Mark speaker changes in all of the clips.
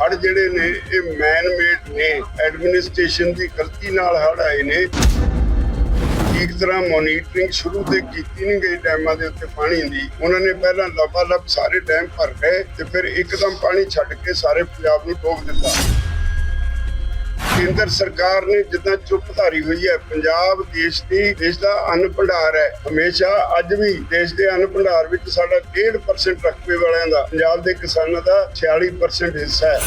Speaker 1: ਹੜ ਜਿਹੜੇ ਨੇ, ਇਹ ਮੈਨ ਮੇਡ ਨੇ ਐਡਮਿਨਿਸਟ੍ਰੇਸ਼ਨ ਦੀ ਗਲਤੀ ਨਾਲ ਹੜ ਆਏ ਨੇ। ਠੀਕ ਤਰ੍ਹਾਂ ਮੋਨੀਟਰਿੰਗ ਸ਼ੁਰੂ ਤੇ ਕੀਤੀ ਨਹੀਂ ਗਈ ਡੈਮਾਂ ਦੇ ਉੱਤੇ ਪਾਣੀ ਦੀ। ਉਹਨਾਂ ਨੇ ਪਹਿਲਾਂ ਲਬਾਲਬ ਸਾਰੇ ਡੈਮ ਭਰ ਗਏ ਤੇ ਫਿਰ ਇੱਕਦਮ ਪਾਣੀ ਛੱਡ ਕੇ ਸਾਰੇ ਪੰਜਾਬ ਨੂੰ ਡੋਬ ਦਿੱਤਾ। ਕੇਂਦਰ ਸਰਕਾਰ ਨੇ ਜਿੱਦਾਂ ਚੁੱਪ ਧਾਰੀ ਹੋਈ ਹੈ, ਪੰਜਾਬ ਦੇਸ਼ ਦੀ, ਦੇਸ਼ ਦਾ ਅੰਨ ਭੰਡਾਰ ਹੈ। ਹਮੇਸ਼ਾ ਅੱਜ ਵੀ ਦੇਸ਼ ਦੇ ਅੰਨ ਭੰਡਾਰ ਵਿੱਚ ਸਾਡਾ 1.5% ਰਕਬੇ ਵਾਲਿਆਂ ਦਾ, ਪੰਜਾਬ ਦੇ ਕਿਸਾਨਾਂ ਦਾ 46% ਹਿੱਸਾ ਹੈ।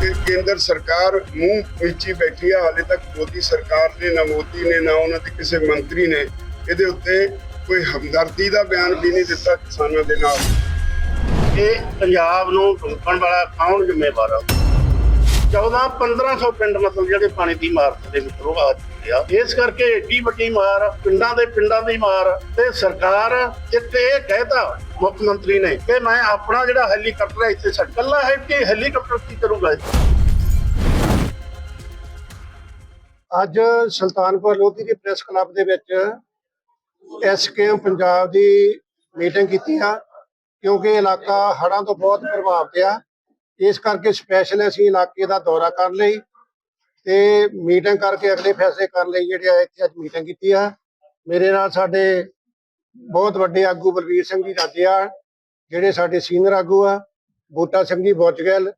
Speaker 1: ਕਿ ਕੇਂਦਰ ਸਰਕਾਰ ਮੂੰਹ ਵਿੱਚ ਬੈਠੀ ਹੈ, ਹਾਲੇ ਤੱਕ ਮੋਦੀ ਸਰਕਾਰ ਨੇ, ਨਾ ਮੋਦੀ ਨੇ, ਨਾ ਉਹਨਾਂ ਦੇ ਕਿਸੇ ਮੰਤਰੀ ਨੇ ਇਹਦੇ ਉੱਤੇ ਕੋਈ ਹਮਦਰਦੀ ਦਾ ਬਿਆਨ ਵੀ ਨਹੀਂ ਦਿੱਤਾ ਕਿਸਾਨਾਂ ਦੇ ਨਾਲ।
Speaker 2: ਇਹ ਪੰਜਾਬ ਨੂੰ ਡੁੱਬਣ ਵਾਲਾ ਕੌਣ ਜ਼ਿੰਮੇਵਾਰ ਆ? 14 1500 ਪਿੰਡ ਮਤਲਬ ਜਿਹੜੇ ਪਾਣੀ ਦੀ ਮਾਰ ਦੇ ਵਿੱਚ ਆ ਚੁੱਕੇ ਆ। ਇਸ ਕਰਕੇ ਏਡੀ ਵੱਡੀ ਮਾਰ ਪਿੰਡਾਂ ਦੇ ਪਿੰਡਾਂ ਦੀ ਮਾਰ ਤੇ ਸਰਕਾਰ ਇੱਕ ਇਹ ਕਹਿਤਾ ਮੁੱਖ ਮੰਤਰੀ ਨੇ ਕਿ ਮੈਂ ਆਪਣਾ ਜਿਹੜਾ ਹੈਲੀਕਾਪਟਰ ਹੈ, ਇੱਥੇ ਛੱਡ ਕੱਲਾ ਹੈ ਕਿ ਹੈਲੀਕਾਪਟਰ ਕੀ ਕਰੂਗਾ
Speaker 3: ਅੱਜ ਸੁਲਤਾਨਪੁਰ ਲੋਧੀ ਦੀ ਪ੍ਰੈਸ ਕਲੱਬ ਦੇ ਵਿੱਚ ਐਸਕੇਐਮ ਪੰਜਾਬ ਦੀ ਮੀਟਿੰਗ ਕੀਤੀ ਆ, ਕਿਉਂਕਿ ਇਲਾਕਾ ਹੜ੍ਹਾਂ ਤੋਂ ਬਹੁਤ ਪ੍ਰਭਾਵਿਤ ਆ। ਇਸ ਕਰਕੇ ਸਪੈਸ਼ਲ ਅਸੀਂ ਇਲਾਕੇ ਦਾ ਦੌਰਾ ਕਰਨ ਲਈ ਤੇ ਮੀਟਿੰਗ ਕਰਕੇ ਅਗਲੇ ਫੈਸਲੇ ਕਰਨ ਲਈ ਜਿਹੜੇ ਆ ਇੱਥੇ ਅੱਜ ਮੀਟਿੰਗ ਕੀਤੀ ਆ। ਮੇਰੇ ਨਾਲ ਸਾਡੇ ਬਹੁਤ ਵੱਡੇ ਆਗੂ ਬਲਵੀਰ ਸਿੰਘ ਜੀ ਰਾਜਿਆ ਜਿਹੜੇ ਸਾਡੇ ਸੀਨੀਅਰ ਆਗੂ ਆ, ਬੂਟਾ ਸਿੰਘ ਜੀ ਬੋਚਗਲ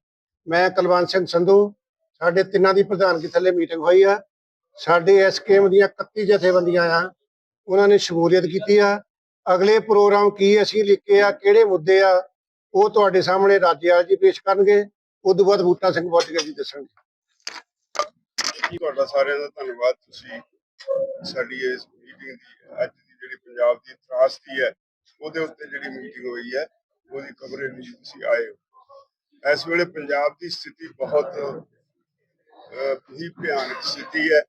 Speaker 3: ਮੈਂ ਕੁਲਵੰਤ ਸਿੰਘ ਸੰਧੂ, ਸਾਡੇ ਤਿੰਨਾਂ ਦੀ ਪ੍ਰਧਾਨਗੀ ਥੱਲੇ ਮੀਟਿੰਗ ਹੋਈ ਆ। ਸਾਡੇ ਐਸਕੇਐਮ ਦੀਆਂ 31 ਜਥੇਬੰਦੀਆਂ ਆ, ਉਹਨਾਂ ਨੇ ਸ਼ਮੂਲੀਅਤ ਕੀਤੀ ਆ। ਅਗਲੇ ਪ੍ਰੋਗਰਾਮ ਕੀ ਅਸੀਂ ਲਿਖੇ ਆ, ਕਿਹੜੇ ਮੁੱਦੇ ਆ ਉਹ ਤੁਹਾਡੇ ਸਾਹਮਣੇ ਰਾਜਿਆਲ ਜੀ ਪੇਸ਼ ਕਰਨਗੇ ਉਦੋਂ ਬਾਅਦ ਬੂਟਾ ਸਿੰਘ ਬੋਟੀਆ ਜੀ ਦੱਸਣਗੇ।
Speaker 1: ਤੁਹਾਡਾ ਸਾਰਿਆਂ ਦਾ ਧੰਨਵਾਦ। ਤੁਸੀਂ ਸਾਡੀ ਇਸ ਮੀਟਿੰਗ ਦੀ, ਅੱਜ ਦੀ ਜਿਹੜੀ ਪੰਜਾਬ ਦੀ ਤਰਾਸਦੀ ਹੈ, ਉਹਦੇ ਉੱਤੇ ਜਿਹੜੀ ਮੀਟਿੰਗ ਹੋਈ ਹੈ, ਉਹਦੀ ਕਵਰੇਜ ਲਈ ਤੁਸੀਂ ਆਏ ਹੋ। ਇਸ ਵੇਲੇ ਪੰਜਾਬ ਦੀ ਸਥਿਤੀ ਬਹੁਤ ਹੀ ਭਿਆਨਕ ਸਥਿਤੀ ਹੈ।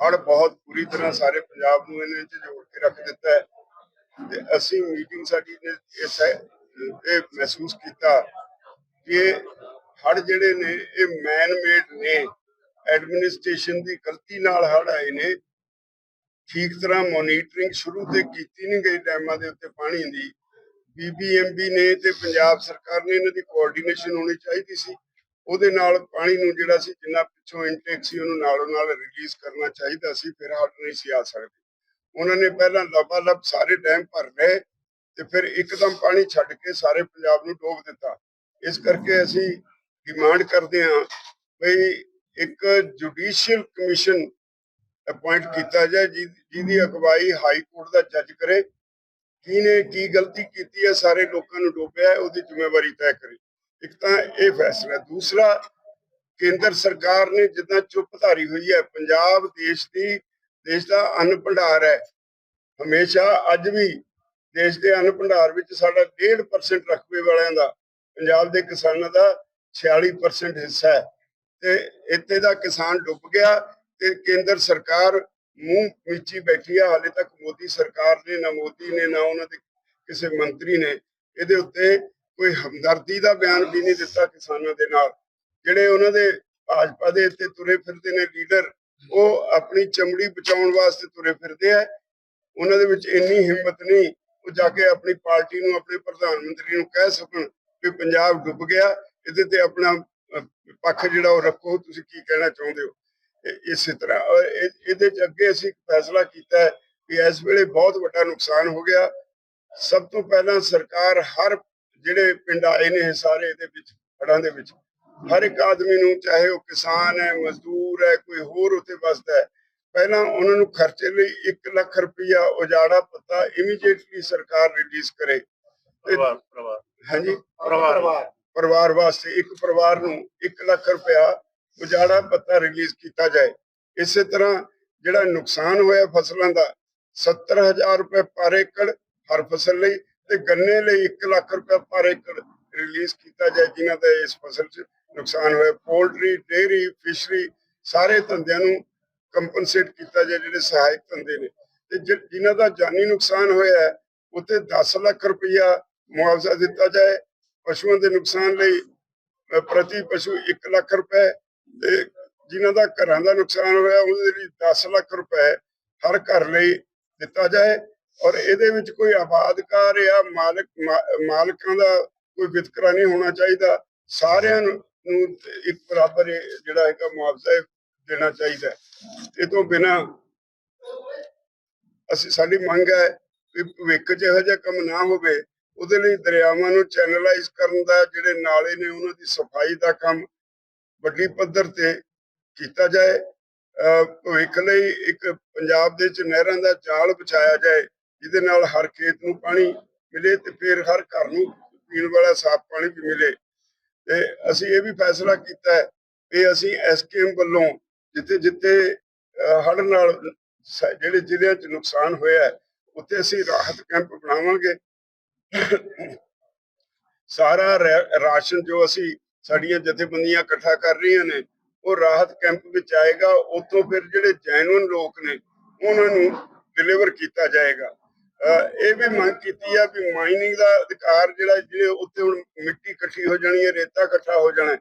Speaker 1: ਹੜ ਬਹੁਤ ਬੁਰੀ ਤਰ੍ਹਾਂ ਸਾਰੇ ਪੰਜਾਬ ਨੂੰ ਇਹਨੇ ਵਿੱਚ ਜੋੜ ਕੇ ਰੱਖ ਦਿੱਤਾ ਹੈ। ਤੇ ਅਸੀਂ ਮੀਟਿੰਗ ਸਾਡੀ ਇਸ ਇਹ ਮਹਿਸੂਸ ਕੀਤਾ ਕਿ ਹੜ ਜਿਹੜੇ ਨੇ, ਇਹ ਮੈਨ ਮੇਡ ਨੇ। ਐਡਮਿਨਿਸਟ੍ਰੇਸ਼ਨ ਦੀ ਗਲਤੀ ਨਾਲ ਹੜ ਆਏ ਨੇ। ਠੀਕ ਤਰ੍ਹਾਂ ਮੋਨੀਟਰਿੰਗ ਸ਼ੁਰੂ ਤੇ ਕੀਤੀ ਨਹੀਂ ਗਈ ਡੈਮਾਂ ਦੇ ਉੱਤੇ ਪਾਣੀ ਦੀ। ਬੀਬੀਐਮਬੀ ਨੇ ਤੇ ਪੰਜਾਬ ਸਰਕਾਰ ਨੇ ਇਹਨਾਂ ਦੀ ਕੋਆਰਡੀਨੇਸ਼ਨ ਹੋਣੀ ਚਾਹੀਦੀ ਸੀ। ਉਹਦੇ ਨਾਲ ਪਾਣੀ ਨੂੰ ਜਿਹੜਾ ਸੀ, ਜਿੰਨਾ ਪਿੱਛੋਂ ਇਨਟੇਕ ਸੀ, ਉਹਨੂੰ ਨਾਲੋਂ ਨਾਲ ਰਿਲੀਜ਼ ਕਰਨਾ ਚਾਹੀਦਾ ਸੀ, ਫਿਰ ਹੜ ਨਹੀਂ ਸੀ ਆ ਸਕਦੇ। ਉਹਨਾਂ ਨੇ ਪਹਿਲਾਂ ਲਬਾਲਬ ਸਾਰੇ ਡੈਮ ਭਰ ਗਏ ਤੇ ਫਿਰ ਇੱਕਦਮ ਪਾਣੀ ਛੱਡ ਕੇ ਸਾਰੇ ਪੰਜਾਬ ਨੂੰ ਡੋਬ ਦਿੱਤਾ। ਇਸ ਕਰਕੇ ਅਸੀਂ ਡਿਮਾਂਡ ਕਰਦੇ ਹਾਂ ਬਈ ਇੱਕ ਜੁਡੀਸ਼ੀਅਲ ਕਮਿਸ਼ਨ ਅਪਾਇੰਟ ਕੀਤਾ ਜਾਏ ਜਿਹਦੀ ਅਗਵਾਈ ਹਾਈ ਕੋਰਟ ਦਾ ਜੱਜ ਕਰੇ। ਕਿਹਨੇ ਕੀ ਗਲਤੀ ਕੀਤੀ ਹੈ ਸਾਰੇ ਲੋਕਾਂ ਨੂੰ ਡੋਬਿਆ ਹੈ, ਉਹਦੀ ਜ਼ਿੰਮੇਵਾਰੀ ਤੈਅ ਕਰੇ। ਇੱਕ ਤਾਂ ਇਹ ਫੈਸਲਾ ਦੂਸਰਾ ਕੇਂਦਰ ਸਰਕਾਰ ਨੇ ਜਿੱਦਾਂ ਚੁੱਪ ਧਾਰੀ ਹੋਈ ਹੈ ਪੰਜਾਬ ਦੇਸ਼ ਦੀ ਦੇਸ਼ ਦਾ ਅੰਨ ਭੰਡਾਰ ਹੈ। ਹਮੇਸ਼ਾ ਅੱਜ ਵੀ ਦੇਸ਼ ਦੇ ਅੰਨ ਭੰਡਾਰ ਵਿੱਚ ਸਾਡਾ 1.5% ਰਕਬੇ ਵਾਲਿਆਂ ਦਾ, ਪੰਜਾਬ ਦੇ ਕਿਸਾਨਾਂ ਦਾ 46% ਹਿੱਸਾ ਹੈ। ਤੇ ਇੱਥੇ ਦਾ ਕਿਸਾਨ ਡੁੱਬ ਗਿਆ ਤੇ ਕੇਂਦਰ ਸਰਕਾਰ ਮੂੰਹ ਵਿੱਚ ਬੈਠੀ ਆ, ਹਾਲੇ ਤੱਕ ਮੋਦੀ ਸਰਕਾਰ ਨੇ, ਨਾ ਮੋਦੀ ਨੇ, ਨਾ ਉਹਨਾਂ ਦੇ ਕਿਸੇ ਮੰਤਰੀ ਨੇ, ਇਹਦੇ ਉੱਤੇ ਕੋਈ ਹਮਦਰਦੀ ਦਾ ਬਿਆਨ ਵੀ ਨਹੀਂ ਦਿੱਤਾ ਕਿਸਾਨਾਂ ਦੇ ਨਾਲ। ਜਿਹੜੇ ਉਹਨਾਂ ਦੇ ਭਾਜਪਾ ਦੇ ਇੱਥੇ ਤੁਰੇ ਫਿਰਦੇ ਨੇ ਲੀਡਰ, ਉਹ ਆਪਣੀ ਚਮੜੀ ਬਚਾਉਣ ਵਾਸਤੇ ਤੁਰੇ ਫਿਰਦੇ ਆ। ਉਹਨਾਂ ਦੇ ਵਿੱਚ ਇੰਨੀ ਹਿੰਮਤ ਨਹੀਂ ਉਹ ਜਾ ਕੇ ਆਪਣੀ ਪਾਰਟੀ ਨੂੰ, ਆਪਣੇ ਪ੍ਰਧਾਨ ਮੰਤਰੀ ਨੂੰ ਕਹਿ ਸਕਣ ਕਿ ਪੰਜਾਬ ਡੁੱਬ ਗਿਆ, ਇਹਦੇ ਤੇ ਆਪਣਾ ਪੱਖ ਜਿਹੜਾ ਉਹ ਰੱਖੋ, ਤੁਸੀਂ ਕੀ ਕਹਿਣਾ ਚਾਹੁੰਦੇ ਹੋ? ਇਸੇ ਤਰ੍ਹਾਂ ਇਹਦੇ ਚ ਅੱਗੇ ਅਸੀਂ ਫੈਸਲਾ ਕੀਤਾ ਹੈ ਕਿ ਇਸ ਵੇਲੇ ਬਹੁਤ ਵੱਡਾ ਨੁਕਸਾਨ ਹੋ ਗਿਆ। ਸਭ ਤੋਂ ਪਹਿਲਾਂ ਸਰਕਾਰ ਹਰ, ਜਿਹੜੇ ਪਿੰਡ ਆਏ ਨੇ ਸਾਰੇ ਇਹਦੇ ਵਿੱਚ, ਹੜ੍ਹਾਂ ਦੇ ਵਿੱਚ, ਹਰ ਇੱਕ ਆਦਮੀ ਨੂੰ, ਚਾਹੇ ਉਹ ਕਿਸਾਨ ਹੈ, ਮਜ਼ਦੂਰ ਹੈ, ਕੋਈ ਹੋਰ ਉੱਥੇ ਵਸਦਾ ਹੈ ਪਹਿਲਾਂ ਉਹਨਾਂ ਨੂੰ ਖਰਚੇ ਲਈ 1 ਲੱਖ ਰੁਪਇਆ ਉਜਾੜਾ ਪੱਤਾ ਇਮੀਡੀਏਟਲੀ ਸਰਕਾਰ ਰਿਲੀਜ਼ ਕਰੇ।
Speaker 2: ਪਰਿਵਾਰ ਪਰਿਵਾਰ।
Speaker 1: ਹਾਂਜੀ?
Speaker 2: ਪਰਿਵਾਰ।
Speaker 1: ਪਰਿਵਾਰ ਵਾਸਤੇ ਇੱਕ ਪਰਿਵਾਰ ਨੂੰ 1 ਲੱਖ ਰੁਪਇਆ ਉਜਾੜਾ ਪੱਤਾ ਰਿਲੀਜ਼ ਕੀਤਾ ਜਾਏ। ਇਸੇ ਤਰ੍ਹਾਂ ਜਿਹੜਾ ਨੁਕਸਾਨ ਹੋਇਆ ਫਸਲਾਂ ਦਾ 70000 ਰੁਪਏ ਪਰ ਏਕੜ ਹਰ ਫਸਲ ਲਈ ਤੇ ਗੰਨੇ ਲਈ 1 ਲੱਖ ਰੁਪਏ ਪਰ ਏਕੜ ਰਿਲੀਜ਼ ਕੀਤਾ ਜਾਏ ਜਿਨ੍ਹਾਂ ਦਾ ਇਸ ਫਸਲ 'ਚ ਨੁਕਸਾਨ ਹੋਇਆ। ਪੋਲਟਰੀ ਡੇਅਰੀ ਫਿਸ਼ਰੀ ਸਾਰੇ ਧੰਦਿਆਂ ਨੂੰ ਕੰਪਨਸੇਟ ਕੀਤਾ ਜਾਏ ਜਿਹੜੇ ਸਹਾਇਕ ਧੰਦੇ ਨੇ। ਤੇ ਜਿਨ੍ਹਾਂ ਦਾ ਜਾਨੀ ਨੁਕਸਾਨ ਹੋਇਆ ਹੈ 10 ਲੱਖ ਰੁਪਇਆ ਮੁਆਵਜ਼ਾ ਦਿੱਤਾ ਜਾਏ। ਪਸ਼ੂਆਂ ਦੇ ਨੁਕਸਾਨ ਲਈ ਅ, ਪ੍ਰਤੀ ਪਸ਼ੂ 1 ਲੱਖ ਰੁਪਏ। ਤੇ ਜਿਨ੍ਹਾਂ ਦਾ ਘਰਾਂ ਦਾ ਨੁਕਸਾਨ ਹੋਇਆ ਉਹਦੇ ਲਈ 10 ਲੱਖ ਰੁਪਏ ਹਰ ਘਰ ਲਈ ਦਿੱਤਾ ਜਾਏ। ਔਰ ਇਹਦੇ ਵਿੱਚ ਕੋਈ ਆਬਾਦਕਾਰ ਜਾਂ ਮਾਲਕ ਮਾਲਕਾਂ ਦਾ ਕੋਈ ਵਿਤਕਰਾ ਨਹੀਂ ਹੋਣਾ ਚਾਹੀਦਾ। ਸਾਰਿਆਂ ਨੂੰ ਇੱਕ ਬਰਾਬਰ ਜਿਹੜਾ ਹੈਗਾ ਮੁਆਵਜ਼ਾ ਦੇਣਾ ਚਾਹੀਦਾ ਇਹ ਤੋਂ ਬਿਨਾ ਅਸੀਂ, ਸਾਡੀ ਮੰਗ ਹੈ ਕਿ ਭਵਿੱਖ 'ਚ ਇਹੋ ਜਿਹਾ ਕੰਮ ਨਾ ਹੋਵੇ, ਉਹਦੇ ਲਈ ਦਰਿਆਵਾਂ ਨੂੰ ਚੈਨਲਾਈਜ਼ ਕਰਨ ਦਾ, ਜਿਹੜੇ ਨਾਲੇ ਨੇ ਉਹਨਾਂ ਦੀ ਸਫ਼ਾਈ ਦਾ ਕੰਮ ਵੱਡੀ ਪੱਧਰ ਤੇ ਕੀਤਾ ਜਾਏ। ਭਵਿੱਖ ਲਈ ਇੱਕ ਪੰਜਾਬ ਦੇ ਚ ਨਹਿਰਾਂ ਦਾ ਜਾਲ ਵਿਛਾਇਆ ਜਾਏ, ਜਿਹਦੇ ਨਾਲ ਹਰ ਖੇਤ ਨੂੰ ਪਾਣੀ ਮਿਲੇ ਤੇ ਫਿਰ ਹਰ ਘਰ ਨੂੰ ਪੀਣ ਵਾਲਾ ਸਾਫ਼ ਪਾਣੀ ਵੀ ਮਿਲੇ। ਤੇ ਅਸੀਂ ਇਹ ਵੀ ਫੈਸਲਾ ਕੀਤਾ ਹੈ ਕਿ ਅਸੀਂ ਐਸਕੇਐਮ ਵੱਲੋਂ ਜਿੱਥੇ ਜਿੱਥੇ ਹੜ ਨਾਲ ਜਿਹੜੇ ਜ਼ਿਲ੍ਹਿਆਂ 'ਚ ਨੁਕਸਾਨ ਹੋਇਆ ਉੱਥੇ ਅਸੀਂ ਰਾਹਤ ਕੈਂਪ ਬਣਾਵਾਂਗੇ। ਸਾਰਾ ਰਾਸ਼ਨ ਜੋ ਅਸੀਂ ਸਾਡੀਆਂ ਜਥੇਬੰਦੀਆਂ ਇਕੱਠਾ ਕਰ ਰਹੀਆਂ ਨੇ, ਉਹ ਰਾਹਤ ਕੈਂਪ ਵਿੱਚ ਆਏਗਾ, ਉੱਥੋਂ ਫਿਰ ਜਿਹੜੇ ਜੈਨੂਨ ਲੋਕ ਨੇ, ਉਹਨਾਂ ਨੂੰ ਡਿਲੀਵਰ ਕੀਤਾ ਜਾਏਗਾ। ਇਹ ਵੀ ਮੰਗ ਕੀਤੀ ਆ ਵੀ ਮਾਈਨਿੰਗ ਦਾ ਅਧਿਕਾਰ ਜਿਹੜਾ, ਜਿਹੜੇ ਉੱਥੇ ਹੁਣ ਮਿੱਟੀ ਇਕੱਠੀ ਹੋ ਜਾਣੀ ਹੈ, ਰੇਤਾ ਇਕੱਠਾ ਹੋ ਜਾਣਾ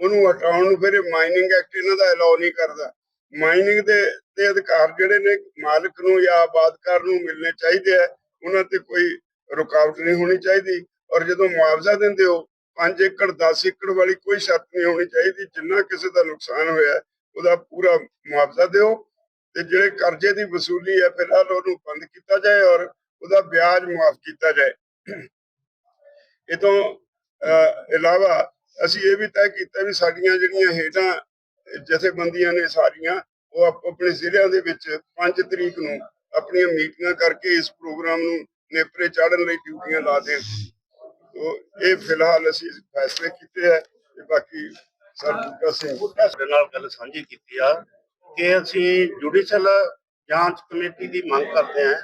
Speaker 1: ਉਹਨੂੰ ਹਟਾਉਣ ਨੂੰ ਫਿਰ ਮਾਈਨਿੰਗ ਐਕਟ ਇਹਨਾਂ ਦਾ ਅਲਾਉ ਨਹੀਂ ਕਰਦਾ। ਮਾਈਨਿੰਗ ਦੇ ਦੇ ਅਧਿਕਾਰ ਜਿਹੜੇ ਨੇ ਮਾਲਕ ਨੂੰ ਜਾਂ ਆਬਾਦਕਾਰ ਨੂੰ ਮਿਲਣੇ ਚਾਹੀਦੇ ਆ। ਉਹਨਾਂ ਤੇ ਕੋਈ ਰੁਕਾਵਟ ਨਹੀਂ ਹੋਣੀ ਚਾਹੀਦੀ। ਔਰ ਜਦੋਂ ਮੁਆਵਜ਼ਾ ਦਿੰਦੇ ਹੋ 5 ਏਕੜ 10 ਏਕੜ ਵਾਲੀ ਕੋਈ ਸ਼ਰਤ ਨਹੀਂ ਹੋਣੀ ਚਾਹੀਦੀ। ਜਿੰਨਾ ਕਿਸੇ ਦਾ ਨੁਕਸਾਨ ਹੋਇਆ ਹੈ, ਉਹਦਾ ਪੂਰਾ ਮੁਆਵਜ਼ਾ ਦਿਓ। ਤੇ ਜਿਹੜੇ ਕਰਜ਼ੇ ਦੀ ਵਸੂਲੀ ਹੈ ਫਿਲਹਾਲ ਉਹਨੂੰ ਬੰਦ ਕੀਤਾ ਜਾਏ ਔਰ ਉਹਦਾ ਵਿਆਜ ਮਾਫ ਕੀਤਾ ਜਾਏ। ਇਹ ਤੋਂ ਇਲਾਵਾ ਅਸੀਂ ਇਹ ਵੀ ਤੈਅ ਕੀਤਾ ਵੀ ਸਾਡੀਆਂ ਜਿਹੜੀਆਂ ਹੇਠਾਂ ਜਥੇਬੰਦੀਆਂ ਨੇ ਸਾਰੀਆਂ, ਉਹ ਆਪਣੇ ਜ਼ਿਲ੍ਹਿਆਂ ਦੇ ਵਿੱਚ 5 ਤਰੀਕ ਨੂੰ ਆਪਣੀਆਂ ਮੀਟਿੰਗਾਂ ਕਰਕੇ ਇਸ ਪ੍ਰੋਗਰਾਮ ਨੂੰ ਨੇਪਰੇ ਚਾੜਨ ਲਈ ਡਿਊਟੀਆਂ ਲਾ ਦੇਣ। ਤੋ ਇਹ ਫਿਲਹਾਲ ਅਸੀਂ ਫੈਸਲੇ ਕੀਤੇ ਹੈ ਤੇ ਬਾਕੀ ਸਰ ਬੂਟਾ ਸਿੰਘ
Speaker 2: ਸਾਡੇ ਨਾਲ ਗੱਲ ਸਾਂਝੀ ਕੀਤੀ ਆ ਕਿ ਅਸੀਂ ਜੁਡੀਸ਼ਲ ਜਾਂਚ ਕਮੇਟੀ ਦੀ ਮੰਗ ਕਰਦੇ ਹਾਂ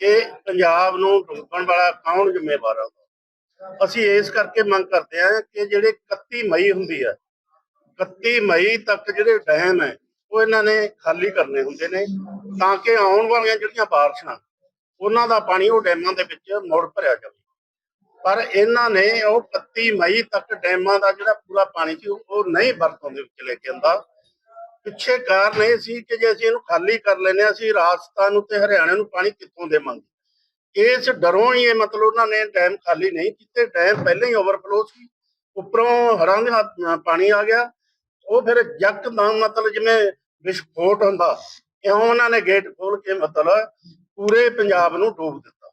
Speaker 2: ਕਿ ਪੰਜਾਬ ਨੂੰ ਡੁੱਬਣ ਵਾਲਾ ਕੌਣ ਜ਼ਿੰਮੇਵਾਰ ਹੈ ਅਸੀਂ ਇਸ ਕਰਕੇ ਮੰਗ ਕਰਦੇ ਹਾਂ ਕਿ ਜਿਹੜੇ 31 ਮਈ ਹੁੰਦੀ ਹੈ 31 ਮਈ ਤੱਕ ਜਿਹੜੇ ਡੈਮ ਹੈ, ਉਹ ਇਹਨਾਂ ਨੇ ਖਾਲੀ ਕਰਨੇ ਹੁੰਦੇ ਨੇ ਤਾਂ ਕਿ ਆਉਣ ਵਾਲੀਆਂ ਜਿਹੜੀਆਂ ਬਾਰਿਸ਼ਾਂ, ਉਹਨਾਂ ਦਾ ਪਾਣੀ ਉਹ ਡੈਮਾਂ ਦੇ ਵਿੱਚ ਮੁੜ ਭਰਿਆ ਜਾਵੇ। ਪਰ ਇਹਨਾਂ ਨੇ ਉਹ 31 ਮਈ ਤੱਕ ਡੈਮਾਂ ਦਾ ਜਿਹੜਾ ਪੂਰਾ ਪਾਣੀ ਸੀ, ਉਹ ਉਹ ਨਹੀਂ ਵਰਤੋਂ ਦੇ ਵਿੱਚ ਲੈ ਕੇ ਆਂਦਾ ਪਿੱਛੇ ਕਾਰਨ ਇਹ ਸੀ ਕਿ ਜੇ ਅਸੀਂ ਇਹਨੂੰ ਖਾਲੀ ਕਰ ਲੈਨੇ ਅਸੀਂ ਰਾਜਸਥਾਨ ਉੱਤੇ ਹਰਿਆਣਾ ਨੂੰ ਪਾਣੀ ਕਿੱਥੋਂ ਦੇਵਾਂਗੇ? ਇਸ ਡਰੋਂ ਹੀ ਇਹ ਮਤਲਬ ਉਹਨਾਂ ਨੇ ਡੈਮ ਖਾਲੀ ਨਹੀਂ ਕੀਤੇ ਡੈਮ ਪਹਿਲਾਂ ਹੀ ਓਵਰਫਲੋ ਸੀ। ਉੱਪਰੋਂ ਹੜ੍ਹਾਂ ਦੇ ਹੱਥ- ਪਾਣੀ ਆ ਗਿਆ। ਉਹ ਫਿਰ ਯਕਦਮ ਮਤਲਬ ਜਿਵੇਂ ਵਿਸਫੋਟ ਹੁੰਦਾ, ਇਉਂ ਉਹਨਾਂ ਨੇ ਗੇਟ ਖੋਲ ਕੇ ਮਤਲਬ ਪੂਰੇ ਪੰਜਾਬ ਨੂੰ ਡੋਬ ਦਿੱਤਾ।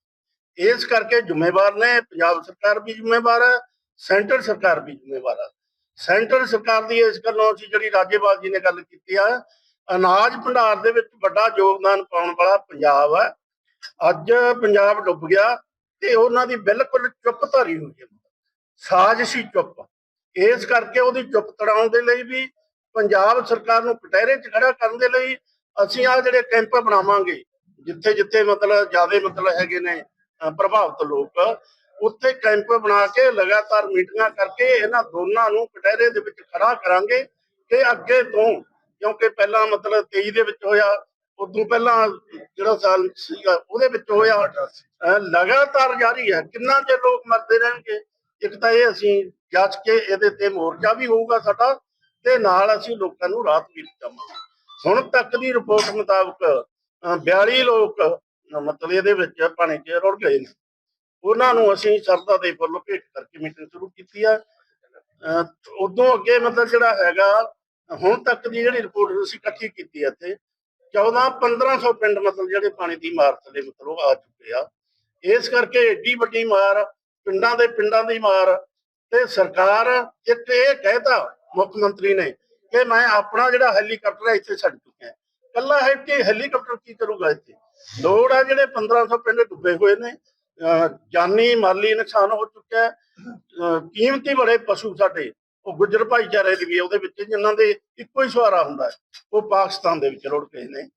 Speaker 2: ਇਸ ਕਰਕੇ ਜ਼ਿੰਮੇਵਾਰ ਨੇ, ਪੰਜਾਬ ਸਰਕਾਰ ਵੀ ਜ਼ਿੰਮੇਵਾਰ ਹੈ, ਸੈਂਟਰ ਸਰਕਾਰ ਵੀ ਜ਼ਿੰਮੇਵਾਰ ਹੈ। ਸੈਂਟਰ ਸਰਕਾਰ ਦੀ ਇਸ ਗੱਲੋਂ ਅਸੀਂ ਜਿਹੜੀ ਰਾਜੇਵਾਲ ਜੀ ਨੇ ਗੱਲ ਕੀਤੀ ਆ, ਅਨਾਜ ਭੰਡਾਰ ਦੇ ਵਿੱਚ ਵੱਡਾ ਯੋਗਦਾਨ ਪਾਉਣ ਵਾਲਾ ਪੰਜਾਬ ਹੈ। ਅੱਜ ਪੰਜਾਬ ਡੁੱਬ ਗਿਆ ਤੇ ਉਹਨਾਂ ਦੀ ਬਿਲਕੁਲ ਚੁੱਪ ਧਾਰੀ ਹੋਈ ਹੈ। ਸਾਜ਼ਿਸ਼ੀ ਚੁੱਪ। ਇਸ ਕਰਕੇ ਉਹਦੀ ਚੁੱਪ ਤੜਾਉਣ ਦੇ ਲਈ ਵੀ ਪੰਜਾਬ ਸਰਕਾਰ ਨੂੰ ਕਟਹਿਰੇ 'ਚ ਖੜਾ ਕਰਨ ਦੇ ਲਈ ਅਸੀਂ ਆ ਜਿਹੜੇ ਕੈਂਪ ਬਣਾਵਾਂਗੇ ਜਿੱਥੇ ਜਿੱਥੇ ਮਤਲਬ ਜ਼ਿਆਦਾ ਮਤਲਬ ਹੈਗੇ ਨੇ ਪ੍ਰਭਾਵਿਤ ਲੋਕ, ਉੱਥੇ ਕੈਂਪ ਬਣਾ ਕੇ ਲਗਾਤਾਰ ਮੀਟਿੰਗਾਂ ਕਰਕੇ ਇਹਨਾਂ ਦੋਨਾਂ ਨੂੰ ਕਟਹਿਰੇ ਦੇ ਵਿੱਚ ਖੜਾ ਕਰਾਂਗੇ ਕਿ ਅੱਗੇ ਤੋਂ, ਕਿਉਂਕਿ ਪਹਿਲਾਂ ਮਤਲਬ 23 ਦੇ ਵਿੱਚ ਹੋਇਆ ਉਦੋਂ ਪਹਿਲਾਂ ਜਿਹੜਾ ਸਾਲ ਸੀਗਾ ਉਹਦੇ ਵਿੱਚ ਹੋਇਆ ਅਹ ਲਗਾਤਾਰ ਜਾਰੀ ਹੈ। ਕਿੰਨਾ ਚਿਰ ਲੋਕ ਮਰਦੇ ਰਹਿਣਗੇ? ਇੱਕ ਤਾਂ ਇਹ ਅਸੀਂ ਜਾਂਚ ਕੇ ਇਹਦੇ ਤੇ ਮੋਰਚਾ ਵੀ ਹੋਊਗਾ ਸਾਡਾ ਤੇ ਨਾਲ ਅਸੀਂ ਲੋਕਾਂ ਨੂੰ ਰਾਹਤ ਵੀ ਦੇਵਾਂਗੇ। ਹੁਣ ਤੱਕ ਦੀ ਰਿਪੋਰਟ ਮੁਤਾਬਕ ਅਹ 42 ਲੋਕ ਮਤਲਬ ਇਹਦੇ ਵਿੱਚ ਪਾਣੀ 'ਚ ਰੁੜ ਗਏ ਨੇ। ਉਹਨਾਂ ਨੂੰ ਅਸੀਂ ਸਰਦਾ ਦੇ ਫੁੱਲ ਭੇਟ ਕਰਕੇ ਮੀਟਿੰਗ ਸ਼ੁਰੂ ਕੀਤੀ ਆ ਉਦੋਂ ਅੱਗੇ ਮਤਲਬ ਜਿਹੜਾ ਹੈਗਾ ਹੁਣ ਤੱਕ ਦੀ ਜਿਹੜੀ ਰਿਪੋਰਟ ਅਸੀਂ ਇਕੱਠੀ ਕੀਤੀ ਇੱਥੇ 14 1500 ਪਿੰਡ ਮਤਲਬ ਜਿਹੜੇ ਪਾਣੀ ਦੀ ਮਾਰ ਥੱਲੇ ਮਤਲਬ ਆ ਚੁੱਕੇ ਆ। ਇਸ ਕਰਕੇ ਏਡੀ ਵੱਡੀ ਮਾਰ, ਪਿੰਡਾਂ ਦੇ ਪਿੰਡਾਂ ਦੀ ਮਾਰ ਤੇ ਸਰਕਾਰ ਇੱਕ ਇਹ ਕਹਿਤਾ ਮੁੱਖ ਮੰਤਰੀ ਨੇ ਕਿ ਮੈਂ ਆਪਣਾ ਜਿਹੜਾ ਹੈਲੀਕਾਪਟਰ ਹੈ ਇੱਥੇ ਛੱਡ ਚੁੱਕਿਆ ਕੱਲਾ ਹੈ ਕਿ ਹੈਲੀਕਾਪਟਰ ਕੀ ਕਰੂਗਾ ਇੱਥੇ? ਲੋੜ ਆ ਜਿਹੜੇ 1500 ਪਿੰਡ ਡੁੱਬੇ ਹੋਏ ਨੇ, ਅਹ ਜਾਨੀ, ਮਾਲੀ ਨੁਕਸਾਨ ਹੋ ਚੁੱਕਿਆ ਹੈ। ਅਹ ਕੀਮਤੀ ਬੜੇ ਪਸ਼ੂ ਸਾਡੇ ਉਹ ਗੁੱਜਰ ਭਾਈਚਾਰੇ ਦੇ ਵੀ ਉਹਦੇ ਵਿੱਚ ਜਿਨ੍ਹਾਂ ਦੇ ਇੱਕੋ ਹੀ ਸਹਾਰਾ ਹੁੰਦਾ ਉਹ ਪਾਕਿਸਤਾਨ ਦੇ ਵਿੱਚ ਰੁੜ ਗਏ ਨੇ।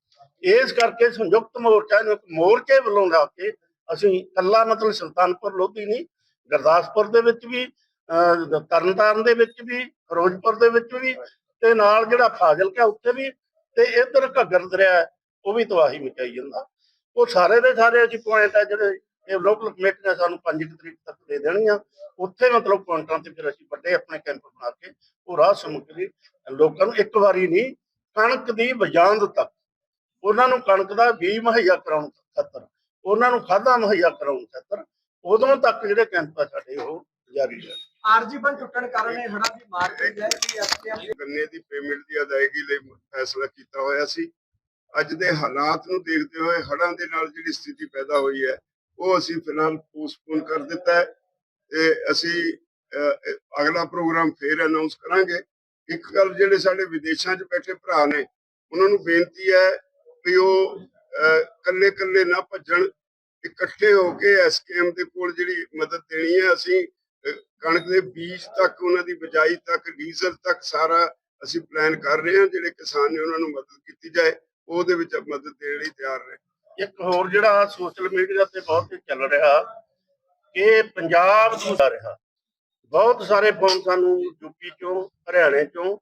Speaker 2: ਇਸ ਕਰਕੇ ਸੰਯੁਕਤ ਮੋਰਚਾ ਨੂੰ ਮੋਰਚੇ ਵੱਲੋਂ ਲਾ ਕੇ ਅਸੀਂ ਕੱਲਾ ਮਤਲਬ ਸੁਲਤਾਨਪੁਰ ਲੋਧੀ ਨਹੀਂ ਗੁਰਦਾਸਪੁਰ ਦੇ ਵਿੱਚ ਵੀ ਅਹ ਤਰਨਤਾਰਨ ਦੇ ਵਿੱਚ ਵੀ ਫਿਰੋਜ਼ਪੁਰ ਦੇ ਵਿੱਚ ਵੀ ਤੇ ਨਾਲ ਜਿਹੜਾ ਫਾਜ਼ਿਲਕਾ ਉੱਥੇ ਵੀ ਤੇ ਇਧਰ ਘੱਗਰ ਦਰਿਆ ਹੈ, ਉਹ ਵੀ ਤਬਾਹੀ ਮਚਾਈ ਜਾਂਦਾ। ਉਹ ਸਾਰੇ ਦੇ ਸਾਰੇ ਅਸੀਂ ਪੁਆਇੰਟ ਆ ਜਿਹੜੇ ਇਹ ਲੋਕਲ ਕਮੇਟੀ ਨੇ ਸਾਨੂੰ 5 ਤਰੀਕ ਤੱਕ ਦੇ ਦੇਣੀਆਂ ਉੱਥੇ ਮਤਲਬ ਪੁਆਇੰਟਾਂ ਤੇ ਫਿਰ ਅਸੀਂ ਵੱਡੇ ਆਪਣੇ ਕੈਂਪ ਬਣਾ ਕੇ ਉਹ ਰਾਹ ਸਮਗਰੀ ਲੋਕਾਂ ਨੂੰ ਇੱਕ ਵਾਰੀ ਨਹੀਂ ਕਣਕ ਦੀ ਬਜਾਂਦ ਤੱਕ। ਉਹਨਾਂ ਨੂੰ ਕਣਕ ਦਾ ਬੀਜ ਮੁਹੱਈਆ ਕਰਾਉਣ ਖਾਤਰ ਉਹਨਾਂ ਨੂੰ ਖਾਦਾਂ ਮੁਹੱਈਆ ਕਰਾਉਣ ਖਾਤਰ ਉਦੋਂ ਤੱਕ ਜਿਹੜੇ ਕੈਂਪ ਆ ਸਾਡੇ ਉਹ ਜਾਰੀ ਹੈ
Speaker 4: ਆਰਜੀ ਬਣ ਟੁੱਟਣ ਕਾਰਨ ਇਹ ਹੜ੍ਹਾਂ ਦੀ ਮਾਰ ਪਈ ਹੈ ਕਿ ਐਸਪੀਐਮ
Speaker 1: ਗੰਨੇ ਦੀ ਪੇਮੈਂਟ ਦੀ ਅਦਾਇਗੀ ਲਈ ਫੈਸਲਾ ਕੀਤਾ ਹੋਇਆ ਸੀ। ਅੱਜ ਦੇ ਹਾਲਾਤ ਨੂੰ ਦੇਖਦੇ ਹੋਏ ਹੜ੍ਹਾਂ ਦੇ ਨਾਲ ਜਿਹੜੀ ਸਥਿਤੀ ਪੈਦਾ ਹੋਈ ਹੈ ਉਹ ਅਸੀਂ ਫਿਲਹਾਲ ਪੋਸਟਪੋਨ ਕਰ ਦਿੱਤਾ ਹੈ। ਤੇ ਅਸੀਂ ਅਗਲਾ ਪ੍ਰੋਗਰਾਮ ਫੇਰ ਅਨਾਉਂਸ ਕਰਾਂਗੇ। ਇੱਕ ਗੱਲ ਜਿਹੜੇ ਸਾਡੇ ਵਿਦੇਸ਼ਾਂ 'ਚ ਬੈਠੇ ਭਰਾ ਨੇ, ਉਹਨਾਂ ਨੂੰ ਬੇਨਤੀ ਹੈ ਵੀ ਉਹ ਕੱਲੇ ਕੱਲੇ ਨਾ ਭੱਜਣ, ਇਕੱਠੇ ਹੋ ਕੇ ਐਸਕੇਐਮ ਦੇ ਕੋਲ ਜਿਹੜੀ ਮਦਦ ਦੇਣੀ ਹੈ, ਅਸੀਂ ਕਣਕ ਦੇ ਬੀਜ ਤੱਕ, ਉਹਨਾਂ ਦੀ ਬਜਾਈ ਤੱਕ, ਡੀਜ਼ਲ ਤੱਕ ਸਾਰਾ ਅਸੀਂ ਪਲਾਨ ਕਰ ਰਹੇ ਹਾਂ, ਜਿਹੜੇ ਕਿਸਾਨ ਨੇ ਉਹਨਾਂ ਨੂੰ ਮਦਦ ਕੀਤੀ ਜਾਏ, ਉਹਦੇ ਵਿੱਚ ਮਦਦ ਦੇਣ ਲਈ ਤਿਆਰ ਨੇ।
Speaker 2: ਇੱਕ ਹੋਰ ਜਿਹੜਾ ਸੋਸ਼ਲ ਮੀਡੀਆ ਤੇ ਬਹੁਤ ਚੱਲ ਰਿਹਾ ਕਿ ਪੰਜਾਬ ਨੂੰ ਆ ਰਿਹਾ। ਬਹੁਤ ਸਾਰੇ ਫੋਨ ਸਾਨੂੰ ਯੂਪੀ ਚੋਂ, ਹਰਿਆਣੇ ਚੋਂ,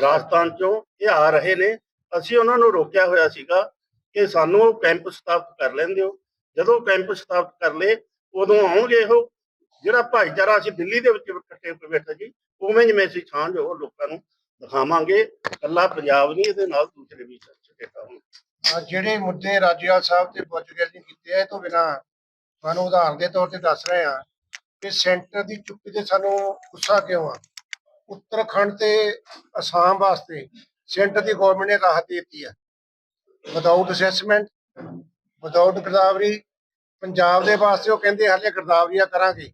Speaker 2: ਰਾਜਸਥਾਨ ਚੋਂ ਇਹ ਆ ਰਹੇ ਨੇ। ਅਸੀਂ ਉਹਨਾਂ ਨੂੰ ਰੋਕਿਆ ਹੋਇਆ ਸੀਗਾ ਕਿ ਸਾਨੂੰ ਕੈਂਪ ਸਥਾਪਿਤ ਕਰ ਲੈਣ ਦਿਓ। ਜਦੋਂ ਕੈਂਪ ਸਥਾਪਿਤ ਕਰ ਲਏ, ਉਦੋਂ ਆਉਣਗੇ ਉਹ। ਜਿਹੜਾ ਭਾਈਚਾਰਾ ਅਸੀਂ ਦਿੱਲੀ ਦੇ ਵਿੱਚ ਇਕੱਠੇ ਹੋ ਕੇ ਬੈਠੇ ਜੀ ਉਵੇਂ ਜਿਵੇਂ ਅਸੀਂ ਸਾਂਝ ਹੋਰ ਲੋਕਾਂ ਨੂੰ ਦਿਖਾਵਾਂਗੇ। ਇਕੱਲਾ ਪੰਜਾਬ ਨਹੀਂ, ਇਹਦੇ ਨਾਲ ਦੂਸਰੇ ਵੀ ਸਟੇਟਾਂ ਹੋਣ
Speaker 3: ਜਿਹੜੇ ਮੁੱਦੇ ਰਾਜੇਵਾਲ ਸਾਹਿਬ ਤੇ ਪੁੱਛਗਿੱਛ ਨਹੀਂ ਕੀਤੇ ਇਹ ਤੋਂ ਬਿਨਾ ਤੁਹਾਨੂੰ ਉਦਾਹਰਨ ਦੇ ਤੌਰ ਤੇ ਦੱਸ ਰਹੇ ਹਾਂ ਕਿ ਸੈਂਟਰ ਦੀ ਚੁੱਪੀ ਤੇ ਸਾਨੂੰ ਗੁੱਸਾ ਕਿਉਂ ਆ? ਉੱਤਰਾਖੰਡ ਤੇ ਅਸਾਮ ਵਾਸਤੇ ਸੈਂਟਰ ਦੀ ਗਵਰਨਮੈਂਟ ਨੇ ਰਾਹਤ ਦਿੱਤੀ ਹੈ ਵਿਦਆਊਟ ਅਸੈਸਮੈਂਟ ਵਿਦਆਊਟ ਗਰਦਾਵਰੀ ਪੰਜਾਬ ਦੇ ਵਾਸਤੇ ਉਹ ਕਹਿੰਦੇ ਹਲੇ ਗਰਦਾਵਰੀਆਂ ਕਰਾਂਗੇ।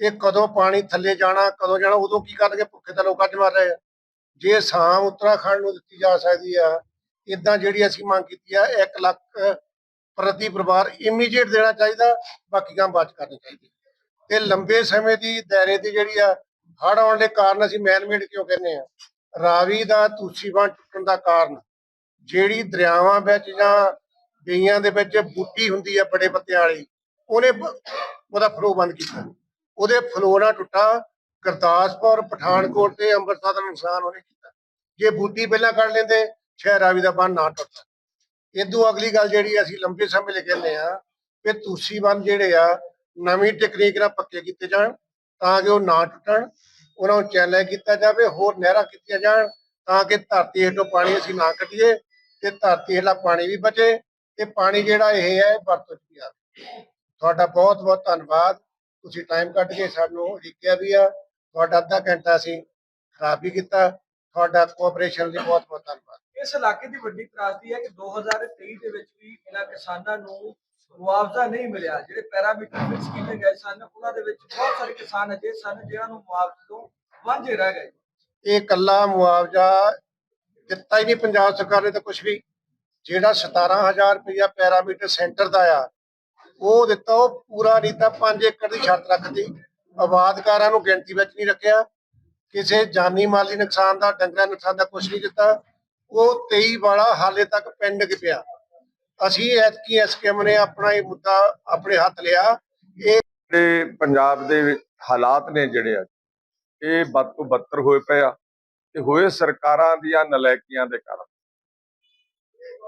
Speaker 3: ਇਹ ਕਦੋਂ ਪਾਣੀ ਥੱਲੇ ਜਾਣਾ, ਕਦੋਂ ਜਾਣਾ, ਉਦੋਂ ਕੀ ਕਰਨਗੇ? ਭੁੱਖੇ ਤਾਂ ਲੋਕਾਂ 'ਚ ਮਰ ਰਹੇ ਆ। ਜੇ ਅਸਾਮ, ਉੱਤਰਾਖੰਡ ਨੂੰ ਦਿੱਤੀ ਜਾ ਸਕਦੀ ਆ ਇਦਾਂ ਜਿਹੜੀ ਅਸੀਂ ਮੰਗ ਕੀਤੀ ਆ 1 ਲੱਖ ਪ੍ਰਤੀ ਪਰਿਵਾਰ ਇਮੀਡੀਏਟ ਦੇਣਾ ਚਾਹੀਦਾ, ਬਾਕੀ ਕੰਮ ਬਾਅਦ 'ਚ ਕਰਨੇ ਤੇ ਲੰਬੇ ਸਮੇਂ ਦੀ ਦਾਇਰੇ ਦੀ ਜਿਹੜੀ ਆ, ਹੜ੍ਹ ਆਉਣ ਦੇ ਕਾਰਨ ਅਸੀਂ ਮੈਨਮੇਡ ਕਿਉਂ ਕਹਿੰਦੇ ਆ? ਰਾਵੀ ਦਾ ਤੂਸੀ ਬਾਂਹ ਟੁੱਟਣ ਦਾ ਕਾਰਨ, ਜਿਹੜੀ ਦਰਿਆਵਾਂ ਵਿੱਚ ਜਾਂ ਗਈਆਂ ਦੇ ਵਿੱਚ ਬੂਟੀ ਹੁੰਦੀ ਆ ਬੜੇ ਪੱਤਿਆਂ ਵਾਲੀ, ਉਹਨੇ ਉਹਦਾ ਫਲੋ ਬੰਦ ਕੀਤਾ। ਉਹਦੇ ਫਲੋ ਨਾਲ ਟੁੱਟਾ, ਗੁਰਦਾਸਪੁਰ, ਪਠਾਨਕੋਟ ਤੇ ਅੰਮ੍ਰਿਤਸਰ ਦਾ ਨੁਕਸਾਨ ਉਹਨੇ ਕੀਤਾ। ਜੇ ਬੂਟੀ ਪਹਿਲਾਂ ਕੱਢ ਲੈਂਦੇ ਸ਼ਹਿਰਾਵੀ ਦਾ ਬੰਨ ਨਾ ਟੁੱਟਦਾ ਇਦੋਂ ਅਗਲੀ ਗੱਲ ਜਿਹੜੀ ਅਸੀਂ ਲੰਬੇ ਸਮੇਂ ਲਈ ਕਹਿੰਦੇ ਆ ਕਿ ਤੁਸੀਂ ਬੰਨ ਜਿਹੜੇ ਆ, ਨਵੀਂ ਟੈਕਨੀਕ ਨਾਲ ਪੱਕੇ ਕੀਤੇ ਜਾਣ ਤਾਂ ਕਿ ਉਹ ਨਾ ਟੁੱਟਣ, ਉਹਨਾਂ ਨੂੰ ਚੈਨਲ ਕੀਤਾ ਜਾਵੇ, ਹੋਰ ਨਹਿਰਾਂ ਕੀਤੀਆਂ ਜਾਣ ਤਾਂ ਕਿ ਧਰਤੀ ਹੇਠੋਂ ਪਾਣੀ ਅਸੀਂ ਨਾ ਕੱਢੀਏ ਤੇ ਧਰਤੀ ਹੇਠਲਾ ਪਾਣੀ ਵੀ ਬਚੇ ਤੇ ਪਾਣੀ ਜਿਹੜਾ ਇਹ ਹੈ ਵਰਤੋਂ ਚ ਆਵੇ। ਤੁਹਾਡਾ ਬਹੁਤ ਬਹੁਤ ਧੰਨਵਾਦ। ਤੁਸੀਂ ਟਾਈਮ ਕੱਢ ਕੇ ਸਾਨੂੰ ਲਿਖਿਆ ਵੀ ਆ, ਤੁਹਾਡਾ ਅੱਧਾ ਘੰਟਾ ਅਸੀਂ ਖਰਾਬ ਵੀ ਕੀਤਾ। ਤੁਹਾਡਾ ਕੋਆਪਰੇਸ਼ਨ ਲਈ ਬਹੁਤ ਬਹੁਤ ਧੰਨਵਾਦ।
Speaker 4: ਇਸ ਇਲਾਕੇ ਦੀ ਵੱਡੀ ਤਰਾਸਦੀ ਹੈ ਕਿ 2023 ਦੇ ਵਿੱਚ ਵੀ ਇਹਨਾਂ ਕਿਸਾਨਾਂ ਨੂੰ ਮੁਆਵਜ਼ਾ ਨਹੀਂ ਮਿਲਿਆ। ਜਿਹੜੇ ਪੈਰਾਮੀਟਰ ਫਿਕਸ ਕੀਤੇ ਗਏ ਸਨ, ਉਹਨਾਂ ਦੇ ਵਿੱਚ ਬਹੁਤ ਸਾਰੇ ਕਿਸਾਨ ਅਜੇ ਸਨ ਜਿਨ੍ਹਾਂ ਨੂੰ ਮੁਆਵਜ਼ੇ ਤੋਂ ਵਾਂਝੇ ਰਹਿ ਗਏ।
Speaker 3: ਇਹ ਕੱਲਾ ਮੁਆਵਜ਼ਾ ਦਿੱਤਾ ਹੀ ਨਹੀਂ ਪੰਜਾਬ ਸਰਕਾਰ ਨੇ ਤਾਂ ਕੁਝ ਵੀ। ਜਿਹੜਾ 17000 ਰੁਪਇਆ ਪੈਰਾਮੀਟਰ ਸੈਂਟਰ ਦਾ ਆ, ਉਹ ਦਿੱਤਾ, ਉਹ ਪੂਰਾ ਨਹੀਂ ਤਾਂ 5 ਏਕੜ ਦੀ ਸ਼ਰਤ ਰੱਖਦੀ ਆਬਾਦਕਾਰਾਂ ਨੂੰ ਗਿਣਤੀ ਵਿੱਚ ਨਹੀਂ ਰੱਖਿਆ। ਕਿਸੇ ਜਾਨੀ ਮਾਲੀ ਨੁਕਸਾਨ ਦਾ, ਡੰਗਰਾਂ ਨੁਕਸਾਨ ਦਾ ਕੁਝ ਨਹੀਂ ਦਿੱਤਾ। ਉਹ 23 ਵਾਲਾ ਹਾਲੇ ਤੱਕ ਪੈਂਡਿੰਗ ਪਿਆ। ਅਸੀਂ ਐਤਕੀ ਐਸਕੇਐਮ ਨੇ ਆਪਣਾ ਇਹ ਮੁੱਦਾ ਆਪਣੇ ਹੱਥ ਲਿਆ। ਇਹ
Speaker 5: ਜਿਹੜੇ ਪੰਜਾਬ ਦੇ ਹਾਲਾਤ ਨੇ ਜਿਹੜੇ ਆ, ਇਹ ਬਦ ਤੋਂ ਬੱਤਰ ਹੋਏ ਪਏ ਆ ਤੇ ਹੋਏ ਸਰਕਾਰਾਂ ਦੀਆਂ ਨਲਾਇਕੀਆਂ ਦੇ ਕਾਰਨ।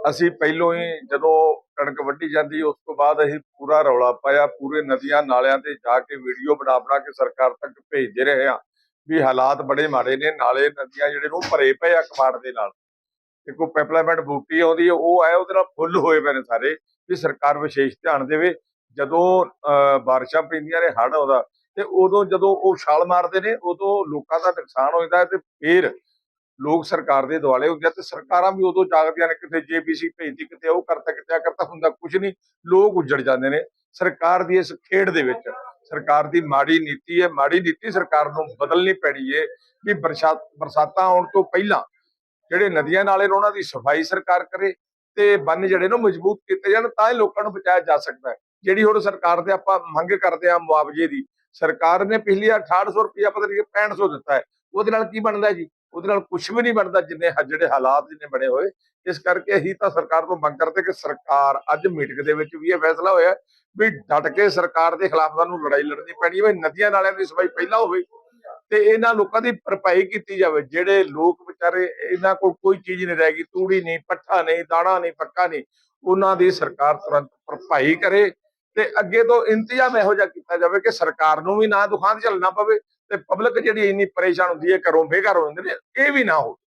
Speaker 5: ਅਸੀਂ ਪਹਿਲੋਂ ਹੀ ਜਦੋਂ ਕਣਕ ਵੱਢੀ ਜਾਂਦੀ, ਉਸ ਤੋਂ ਬਾਅਦ ਅਸੀਂ ਪੂਰਾ ਰੌਲਾ ਪਾਇਆ, ਪੂਰੇ ਨਦੀਆਂ ਨਾਲਿਆਂ ਤੇ ਜਾ ਕੇ ਵੀਡੀਓ ਬਣਾ ਬਣਾ ਕੇ ਸਰਕਾਰ ਤੱਕ ਭੇਜਦੇ ਰਹੇ ਆ ਵੀ ਹਾਲਾਤ ਬੜੇ ਮਾੜੇ ਨੇ, ਨਾਲੇ ਨਦੀਆਂ ਜਿਹੜੇ ਨੂੰ ਭਰੇ ਪਏ ਆ ਕਮਾੜ ਦੇ ਨਾਲ। ਇੱਕੋ ਪੈਪਲਾਮੈਂਟ ਬੂਟੀ ਆਉਂਦੀ ਹੈ ਉਹ ਆਇਆ ਉਹਦੇ ਨਾਲ ਫੁੱਲ ਹੋਏ ਪਏ ਨੇ ਸਾਰੇ ਵੀ ਸਰਕਾਰ ਵਿਸ਼ੇਸ਼ ਧਿਆਨ ਦੇਵੇ। ਜਦੋਂ ਅਹ, ਬਾਰਿਸ਼ਾਂ ਪੈਂਦੀਆਂ ਨੇ ਹੜ੍ਹ ਆਉਂਦਾ ਤੇ ਉਦੋਂ ਜਦੋਂ ਉਹ ਛਾਲ ਮਾਰਦੇ ਨੇ ਉਦੋਂ ਲੋਕਾਂ ਦਾ ਨੁਕਸਾਨ ਹੋ ਜਾਂਦਾ ਤੇ ਫੇਰ ਲੋਕ ਸਰਕਾਰ ਦੇ ਦੁਆਲੇ ਹੁੰਦੇ ਆ ਤੇ ਸਰਕਾਰਾਂ ਵੀ ਉਦੋਂ ਜਾਗਦੀਆਂ ਨੇ ਕਿਤੇ ਜੇਬੀਸੀ ਭੇਜਦੀ ਕਿਤੇ ਉਹ ਕਰਤਾ ਕਿਤੇ ਆ ਕਰਤਾ ਹੁੰਦਾ ਕੁਝ ਨਹੀਂ ਲੋਕ ਉੱਜੜ ਜਾਂਦੇ ਨੇ। ਸਰਕਾਰ ਦੀ ਇਸ ਖੇਡ ਦੇ ਵਿੱਚ ਸਰਕਾਰ ਦੀ ਮਾੜੀ ਨੀਤੀ ਹੈ ਮਾੜੀ ਨੀਤੀ ਸਰਕਾਰ ਨੂੰ ਬਦਲਣੀ ਪੈਣੀ ਹੈ ਵੀ ਬਰਸਾਤ ਬਰਸਾਤਾਂ ਆਉਣ ਤੋਂ ਪਹਿਲਾਂ ਜਿਹੜੇ ਨਦੀਆਂ ਨਾਲੇ ਨੇ ਉਹਨਾਂ ਦੀ ਸਫ਼ਾਈ ਸਰਕਾਰ ਕਰੇ ਤੇ ਬੰਨ ਜਿਹੜੇ ਨੂੰ ਮਜ਼ਬੂਤ ਕੀਤੇ ਜਾਣ, ਤਾਂ ਹੀ ਲੋਕਾਂ ਨੂੰ ਬਚਾਇਆ ਜਾ ਸਕਦਾ ਹੈ। ਜਿਹੜੀ ਹੁਣ ਸਰਕਾਰ ਤੇ ਆਪਾਂ ਮੰਗ ਕਰਦੇ ਆ ਮੁਆਵਜ਼ੇ ਦੀ, ਸਰਕਾਰ ਨੇ ਪਿਛਲੀ ਵਾਰ 6800 ਰੁਪਇਆ ਪਤਾ ਨਹੀਂ 6500 ਦਿੱਤਾ ਹੈ। ਉਹਦੇ ਨਾਲ ਕੀ ਬਣਦਾ ਜੀ? ਉਹਦੇ ਨਾਲ ਕੁਝ ਵੀ ਨਹੀਂ ਬਣਦਾ ਜਿੰਨੇ ਜਿਹੜੇ ਹਾਲਾਤ ਜਿੰਨੇ ਬਣੇ ਹੋਏ। ਇਸ ਕਰਕੇ ਅਸੀਂ ਤਾਂ ਸਰਕਾਰ ਤੋਂ ਮੰਗ ਕਰਦੇ ਕਿ ਸਰਕਾਰ ਅੱਜ ਮੀਟਿੰਗ ਦੇ ਵਿੱਚ ਵੀ ਇਹ ਫੈਸਲਾ ਹੋਇਆ ਵੀ ਡਟ ਕੇ ਸਰਕਾਰ ਦੇ ਖਿਲਾਫ ਸਾਨੂੰ ਲੜਾਈ ਲੜਨੀ ਪੈਣੀ ਹੈ। ਨਦੀਆਂ ਨਾਲਿਆਂ ਦੀ ਸਫ਼ਾਈ ਪਹਿਲਾਂ ਹੋਵੇ। ਤੇ ਇਹਨਾਂ ਲੋਕਾਂ ਦੀ ਭਰਪਾਈ ਕੀਤੀ ਜਾਵੇ, ਜਿਹੜੇ ਲੋਕ ਵਿਚਾਰੇ ਇਹਨਾਂ ਕੋਲ ਕੋਈ ਚੀਜ਼ ਨਹੀਂ ਰਹਿ ਗਈ, ਤੂੜੀ ਨਹੀਂ, ਪੱਠਾ ਨਹੀਂ, ਦਾਣਾ ਨਹੀਂ ਪੱਕਾ ਨਹੀਂ, ਉਹਨਾਂ ਦੀ ਸਰਕਾਰ ਤੁਰੰਤ ਭਰਪਾਈ ਕਰੇ ਤੇ ਅੱਗੇ ਤੋਂ ਇੰਤਜ਼ਾਮ ਇਹੋ ਜਿਹਾ ਕੀਤਾ ਜਾਵੇ ਕਿ ਸਰਕਾਰ ਨੂੰ ਵੀ ਨਾ ਦੁਖਾਂਤ ਤੇ ਝੱਲਣਾ ਪਵੇ ਤੇ ਪਬਲਿਕ ਜਿਹੜੀ ਇੰਨੀ ਪਰੇਸ਼ਾਨ ਹੁੰਦੀ ਹੈ, ਘਰੋਂ ਬੇਘਰ ਹੋ ਜਾਂਦੇ ਨੇ, ਇਹ ਵੀ ਨਾ ਹੋਵੇ।